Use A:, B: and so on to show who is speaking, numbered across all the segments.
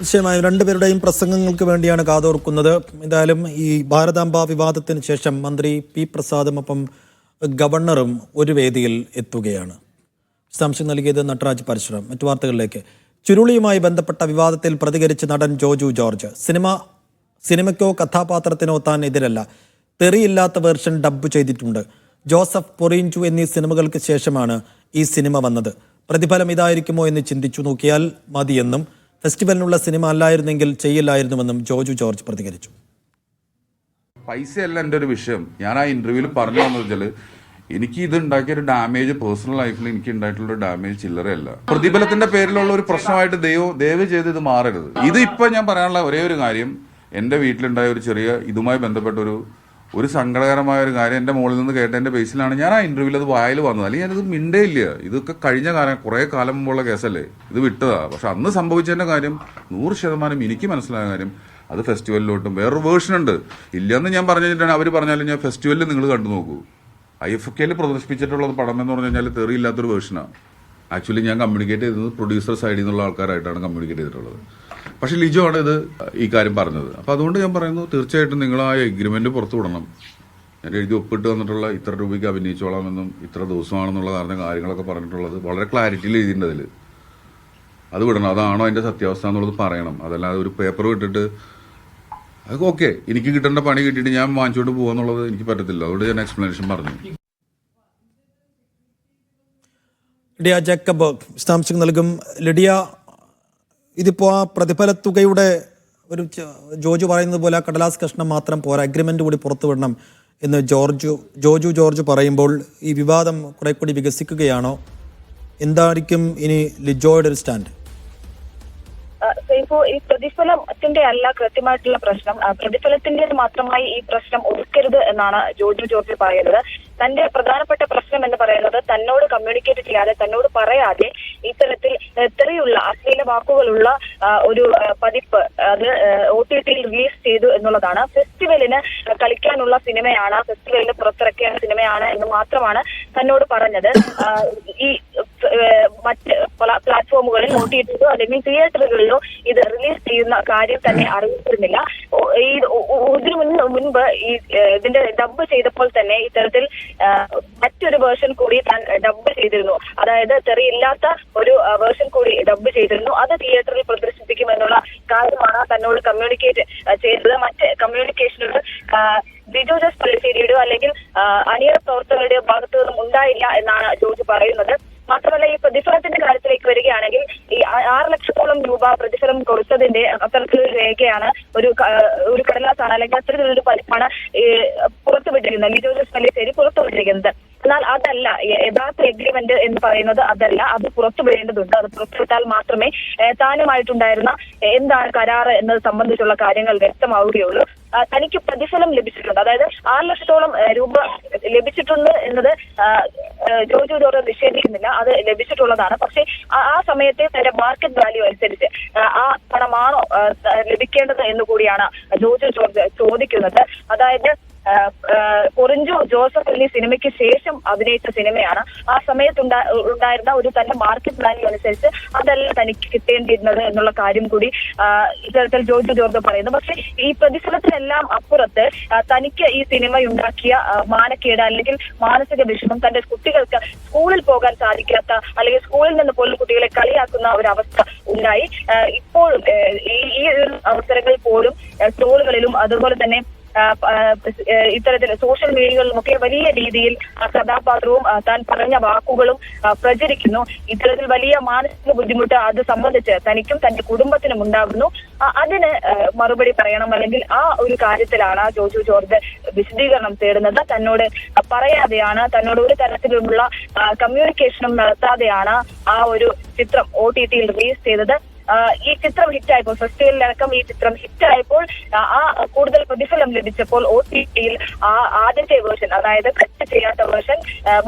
A: നിശ്ചയമായും രണ്ടുപേരുടെയും പ്രസംഗങ്ങൾക്ക് വേണ്ടിയാണ് കാതോർക്കുന്നത്. എന്തായാലും ഈ ഭാരതാംബ വിവാദത്തിന് ശേഷം മന്ത്രി പി പ്രസാദും ഒപ്പം ഗവർണറും ഒരു വേദിയിൽ എത്തുകയാണ്. വിശദാംശം നൽകിയത് നട്രാജ് പരശുറാം. മറ്റു വാർത്തകളിലേക്ക്. ചുരുളിയുമായി ബന്ധപ്പെട്ട വിവാദത്തിൽ പ്രതികരിച്ച് നടൻ ജോജു ജോർജ്. സിനിമ സിനിമയ്ക്കോ കഥാപാത്രത്തിനോ താൻ എതിരല്ല. തെറിയില്ലാത്ത വേർഷൻ ഡബ്ബ് ചെയ്തിട്ടുണ്ട്. ജോസഫ് പൊറീൻജു എന്നീ സിനിമകൾക്ക് ശേഷമാണ് ഈ സിനിമ വന്നത്. പ്രതിഫലം ഇതായിരിക്കുമോ എന്ന് ചിന്തിച്ചു നോക്കിയാൽ മതിയെന്നും ഫെസ്റ്റിവലിനുള്ള സിനിമ അല്ലായിരുന്നെങ്കിൽ ചെയ്യില്ലായിരുന്നുവെന്നും ജോജു ജോർജ് പ്രതികരിച്ചു.
B: പൈസയല്ല എന്റെ ഒരു വിഷയം. ഞാൻ ആ ഇന്റർവ്യൂവിൽ പറഞ്ഞു വന്നത് വെച്ചാൽ എനിക്ക് ഇത് ഉണ്ടാക്കിയ ഒരു ഡാമേജ് പേഴ്സണൽ ലൈഫിൽ എനിക്ക് ഉണ്ടായിട്ടുള്ള ഒരു ഡാമേജ് ചില്ലറയല്ല. പ്രതിഫലത്തിന്റെ പേരിലുള്ള ഒരു പ്രശ്നമായിട്ട് ദൈവം ദയവ് ചെയ്ത് ഇത് മാറരുത്. ഇത് ഇപ്പൊ ഞാൻ പറയാനുള്ള ഒരേ ഒരു കാര്യം എന്റെ വീട്ടിലുണ്ടായ ഒരു ചെറിയ ഇതുമായി ബന്ധപ്പെട്ട ഒരു ഒരു സങ്കടകരമായ ഒരു കാര്യം എന്റെ മുകളിൽ നിന്ന് കേട്ടതിന്റെ ബേസിലാണ് ഞാൻ ആ ഇന്റർവ്യൂവിൽ അത് വായിൽ വന്നത്. അല്ലെങ്കിൽ ഞാനിത് മിണ്ടേ ഇല്ല ഇതൊക്കെ കഴിഞ്ഞ കാലം കുറെ കാലം മുമ്പുള്ള കേസല്ലേ? ഇത് വിട്ടതാ. പക്ഷെ അന്ന് സംഭവിച്ചതിന്റെ കാര്യം നൂറ് ശതമാനം എനിക്ക് മനസ്സിലായ കാര്യം അത് ഫെസ്റ്റിവലിലോട്ടും വേറൊരു വേർഷൻ ഉണ്ട്. ഇല്ലെന്ന് ഞാൻ പറഞ്ഞിട്ടാണ് അവർ പറഞ്ഞാലും ഞാൻ ഫെസ്റ്റിവലിൽ നിങ്ങൾ കണ്ടു നോക്കൂ. ഐ എഫ് കെയിൽ പ്രദർശിപ്പിച്ചിട്ടുള്ള പടം എന്ന് പറഞ്ഞു കഴിഞ്ഞാൽ തെറിയില്ലാത്തൊരു വേർഷനാണ് ആക്ച്വലി ഞാൻ കമ്മ്യൂണിക്കേറ്റ് ചെയ്തത് പ്രൊഡ്യൂസർ സൈഡിൽ നിന്നുള്ള ആൾക്കാരായിട്ടാണ് കമ്മ്യൂണിക്കേറ്റ് ചെയ്തിട്ടുള്ളത്. പക്ഷെ ലിജോ ആണ് ഇത് ഈ കാര്യം പറഞ്ഞത്. അപ്പോൾ അതുകൊണ്ട് ഞാൻ പറയുന്നു തീർച്ചയായിട്ടും നിങ്ങൾ ആ എഗ്രിമെന്റ് പുറത്തു വിടണം. ഞാൻ എഴുതി ഒപ്പിട്ട് വന്നിട്ടുള്ള ഇത്ര രൂപയ്ക്ക് അഭിനയിച്ചോളാമെന്നും ഇത്ര ദിവസമാണെന്നുള്ള കാരണം കാര്യങ്ങളൊക്കെ പറഞ്ഞിട്ടുള്ളത് വളരെ ക്ലാരിറ്റിയിൽ എഴുതിയിട്ടുണ്ട് അതിൽ അത് വിടണം. അതാണോ അതിന്റെ സത്യാവസ്ഥ എന്നുള്ളത് പറയണം. അതല്ലാതെ ഒരു പേപ്പർ വിട്ടിട്ട് അതൊക്കെ ഓക്കെ എനിക്ക് കിട്ടേണ്ട പണി കിട്ടിയിട്ട് ഞാൻ വാങ്ങിച്ചുകൊണ്ട് പോകാന്നുള്ളത് എനിക്ക് പറ്റത്തില്ല. അതുകൊണ്ട് ഞാൻ എക്സ്പ്ലനേഷൻ പറഞ്ഞു.
A: ലിഡിയ ജേക്കബ് വിശദാംശങ്ങൾ നൽകും. ലിഡിയ ഇതിപ്പോൾ ആ പ്രതിഫല തുകയുടെ ഒരു ജോജു പറയുന്നത് പോലെ ആ കടലാസ് കഷ്ണം മാത്രം പോരാ അഗ്രിമെന്റ് കൂടി പുറത്തു വിടണം എന്ന് ജോർജു ജോജു ജോർജ് പറയുമ്പോൾ ഈ വിവാദം കുറെ കൂടി വികസിക്കുകയാണോ? എന്തായിരിക്കും ഇനി ലിജോയുടെ ഒരു സ്റ്റാൻഡ്?
C: ഇപ്പോ ഈ പ്രതിഫലത്തിന്റെ അല്ല കൃത്യമായിട്ടുള്ള പ്രശ്നം. പ്രതിഫലത്തിന്റെ മാത്രമായി ഈ പ്രശ്നം ഒതുക്കരുത് എന്നാണ് ജോർജ് ജോർജ് പറയുന്നത്. തന്റെ പ്രധാനപ്പെട്ട പ്രശ്നം എന്ന് പറയുന്നത് തന്നോട് കമ്മ്യൂണിക്കേറ്റ് ചെയ്യാതെ തന്നോട് പറയാതെ ഇത്തരത്തിൽ എത്രയുള്ള അശ്ലീല വാക്കുകളുള്ള ഒരു പതിപ്പ് അത് ഒ ടി ടിയിൽ റിലീസ് ചെയ്തു എന്നുള്ളതാണ്. ഫെസ്റ്റിവലിന് കളിക്കാനുള്ള സിനിമയാണ് ഫെസ്റ്റിവലിന് പുറത്തിറക്കിയ സിനിമയാണ് എന്ന് മാത്രമാണ് തന്നോട് പറഞ്ഞത്. ഈ മറ്റ് പ്ല- പ്ലാറ്റ്ഫോമുകളിൽ ഒ അല്ലെങ്കിൽ തിയേറ്ററുകളിലോ ഇത് റിലീസ് ചെയ്യുന്ന കാര്യം തന്നെ അറിയിച്ചിരുന്നില്ല ഈ ഇതിനു മുൻ- മുൻപ് ഈ ഇതിന്റെ ഡബ് ചെയ്തപ്പോൾ തന്നെ ഇത്തരത്തിൽ മറ്റൊരു വേർഷൻ കൂടി താൻ ഡബ് ചെയ്തിരുന്നു. അതായത് തെറിയില്ലാത്ത ഒരു വേർഷൻ കൂടി ഡബ് ചെയ്തിരുന്നു. അത് തിയേറ്ററിൽ പ്രദർശിപ്പിക്കുമെന്നുള്ള കാര്യമാണ് തന്നോട് കമ്മ്യൂണിക്കേറ്റ് ചെയ്തത്. മറ്റ് കമ്മ്യൂണിക്കേഷനുകൾ ബിജു ജസ് അല്ലെങ്കിൽ അണിയറ പ്രവർത്തകരുടെയോ ഭാഗത്തു നിന്നും ഉണ്ടായില്ല എന്നാണ് ജോർജ് പറയുന്നത്. കാര്യത്തിലേക്ക് വരികയാണെങ്കിൽ ഈ ആറ് ലക്ഷത്തോളം രൂപ പ്രതിഫലം കൊടുത്തതിന്റെ അത്തരത്തിലൊരു രേഖയാണ് ഒരു ഒരു കടലാസാണ് അല്ലെങ്കിൽ അത്തരത്തിലൊരു പതിപ്പാണ് പുറത്തുവിട്ടിരിക്കുന്നത്. ലിജോ ജോസ് പള്ളിശ്ശേരി പുറത്തുവിട്ടിരിക്കുന്നത്. എന്നാൽ അതല്ല. യഥാർത്ഥ എഗ്രിമെന്റ് എന്ന് പറയുന്നത് അതല്ല. അത് പുറത്തു വരേണ്ടതുണ്ട്. അത് പുറത്തുവിട്ടാൽ മാത്രമേ താനുമായിട്ടുണ്ടായിരുന്ന എന്താണ് കരാർ എന്നത് സംബന്ധിച്ചുള്ള കാര്യങ്ങൾ വ്യക്തമാവുകയുള്ളൂ. തനിക്ക് പ്രതിഫലം ലഭിച്ചിട്ടുണ്ട്. അതായത് ആറ് ലക്ഷത്തോളം രൂപ ലഭിച്ചിട്ടുണ്ട് എന്നത് ജോജു ജോർജ് നിഷേധിക്കുന്നില്ല. അത് ലഭിച്ചിട്ടുള്ളതാണ്. പക്ഷേ ആ- സമയത്തെ തന്റെ മാർക്കറ്റ് വാല്യൂ അനുസരിച്ച് ആ പണമാണോ ലഭിക്കേണ്ടത് എന്ന് കൂടിയാണ് ജോജു ജോർജ് ചോദിക്കുന്നത്. അതായത് ആ, ജോസഫ് എന്നീ സിനിമയ്ക്ക് ശേഷം അഭിനയിച്ച സിനിമയാണ്. ആ സമയത്ത് ഉണ്ടായിരുന്ന ഒരു തന്റെ മാർക്കറ്റ് വാല്യൂ അനുസരിച്ച് അതല്ല തനിക്ക് കിട്ടേണ്ടിയിരുന്നത് എന്നുള്ള കാര്യം കൂടി ഇത്തരത്തിൽ ജോജു ജോർജ് പറയുന്നു. പക്ഷെ ഈ പ്രതിഫലത്തിനെല്ലാം അപ്പുറത്ത് തനിക്ക് ഈ സിനിമ ഉണ്ടാക്കിയ മാനക്കേട് അല്ലെങ്കിൽ മാനസിക വിഷമം തന്റെ കുട്ടികൾക്ക് സ്കൂളിൽ പോകാൻ സാധിക്കാത്ത അല്ലെങ്കിൽ സ്കൂളിൽ നിന്ന് പോലും കുട്ടികളെ കളിയാക്കുന്ന ഒരു അവസ്ഥ ഉണ്ടായി ഇപ്പോഴും ഈ ഒരു അവസരങ്ങളിൽ പോലും സ്കൂളുകളിലും അതുപോലെ തന്നെ ഇത്തരത്തിൽ സോഷ്യൽ മീഡിയകളിലുമൊക്കെ വലിയ രീതിയിൽ കഥാപാത്രവും താൻ പറഞ്ഞ വാക്കുകളും പ്രചരിക്കുന്നു. ഇത്തരത്തിൽ വലിയ മാനസിക ബുദ്ധിമുട്ട് അത് സംബന്ധിച്ച് തനിക്കും തന്റെ കുടുംബത്തിനും ഉണ്ടാകുന്നു. അതിന് മറുപടി പറയണം. അല്ലെങ്കിൽ ആ ഒരു കാര്യത്തിലാണ് ജോജു ജോർജ് വിശദീകരണം തേടുന്നത്. തന്നോട് പറയാതെയാണ് തന്നോട് ഒരു തരത്തിലുള്ള കമ്മ്യൂണിക്കേഷനും നടത്താതെയാണ് ആ ഒരു ചിത്രം ഒ ടി ടിയിൽ റിലീസ് ചെയ്തത്. ഈ ചിത്രം ഹിറ്റായപ്പോൾ ഫെസ്റ്റിവലിലടക്കം ഈ ചിത്രം ഹിറ്റായപ്പോൾ ആ കൂടുതൽ പ്രതിഫലം ലഭിച്ചപ്പോൾ ഒ ടി ടിയിൽ ആ ആദ്യത്തെ വേർഷൻ അതായത് കട്ട് ചെയ്യാത്ത വേർഷൻ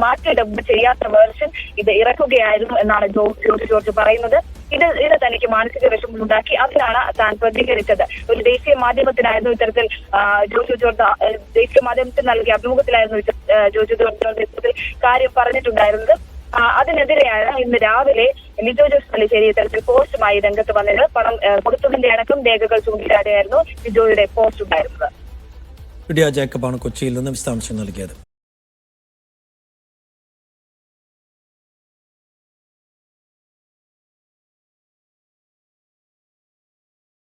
C: മാറ്റി ഡബ് ചെയ്യാത്ത വേർഷൻ ഇത് ഇറക്കുകയായിരുന്നു എന്നാണ് ജോർജ് ജോർജ് ജോർജ് പറയുന്നത്. ഇത് ഇത് തനിക്ക് മാനസിക വിഷമമുണ്ടാക്കി അതിനാണ് താൻ പ്രതികരിച്ചത്. ഒരു ദേശീയ മാധ്യമത്തിനായിരുന്നു ഇത്തരത്തിൽ ജോജു ജോർജ് ദേശീയ മാധ്യമത്തിന് നൽകിയ അഭിമുഖത്തിലായിരുന്നു ജോജു ജോർജ് ഇത്തരത്തിൽ കാര്യം പറഞ്ഞിട്ടുണ്ടായിരുന്നത്. അതിനെതിരെയാണ് ഇന്ന് രാവിലെ ലിജോ ജോസ് പള്ളിശ്ശേരി ഇത്തരത്തിൽ പോസ്റ്റുമായി രംഗത്ത് വന്നത്. പണം കൊടുത്തതിന്റെ അടക്കം രേഖകൾ ചൂണ്ടിക്കാതെയായിരുന്നു ലിജോയുടെ പോസ്റ്റ് ഉണ്ടായിരുന്നത്.
A: ജേക്കബാണ് കൊച്ചിയിൽ നിന്ന് വിശദാംശം നൽകിയത്.